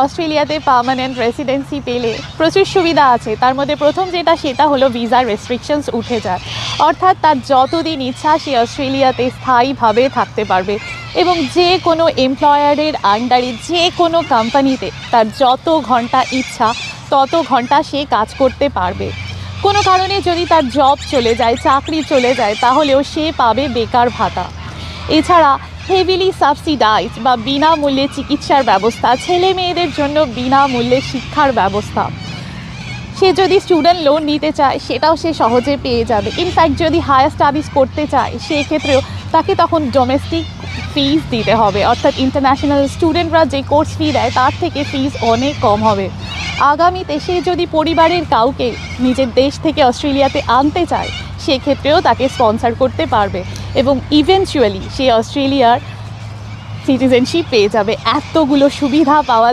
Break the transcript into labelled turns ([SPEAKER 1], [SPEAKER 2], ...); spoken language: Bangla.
[SPEAKER 1] অস্ট্রেলিয়াতে পার্মানেন্ট রেসিডেন্সি পেলে প্রচুর সুবিধা আছে। তার মধ্যে প্রথম যেটা, সেটা হলো ভিসার রেস্ট্রিকশনস উঠে যায়। অর্থাৎ তার যতদিন ইচ্ছা, সে অস্ট্রেলিয়াতে স্থায়ীভাবে থাকতে পারবে। এবং যে কোনো এমপ্লয়ারের আন্ডারে যে কোনো কোম্পানিতে তার যত ঘণ্টা ইচ্ছা, তত ঘণ্টা সে কাজ করতে পারবে। কোনো কারণে যদি তার জব চলে যায়, চাকরি চলে যায়, তাহলেও সে পাবে বেকার ভাতা। এছাড়া হেভিলি সাবসিডাইজ বা বিনামূল্যে চিকিৎসার ব্যবস্থা, ছেলে মেয়েদের জন্য বিনামূল্যে শিক্ষার ব্যবস্থা। সে যদি স্টুডেন্ট লোন নিতে চায়, সেটাও সে সহজে পেয়ে যাবে। ইনফ্যাক্ট যদি হায়ার স্টাডিজ করতে চায়, সেক্ষেত্রেও তাকে তখন ডোমেস্টিক ফিস দিতে হবে। অর্থাৎ ইন্টারন্যাশনাল স্টুডেন্টরা যে কোর্স ফি দেয়, তার থেকে ফিস অনেক কম হবে। আগামীতে সে যদি পরিবারের কাউকে নিজের দেশ থেকে অস্ট্রেলিয়াতে আনতে চায়, সেক্ষেত্রেও তাকে স্পন্সার করতে পারবে। এবং ইভেনচুয়ালি সেই অস্ট্রেলিয়ার সিটিজেনশিপ পেয়ে যাবে। এতগুলো সুবিধা পাওয়া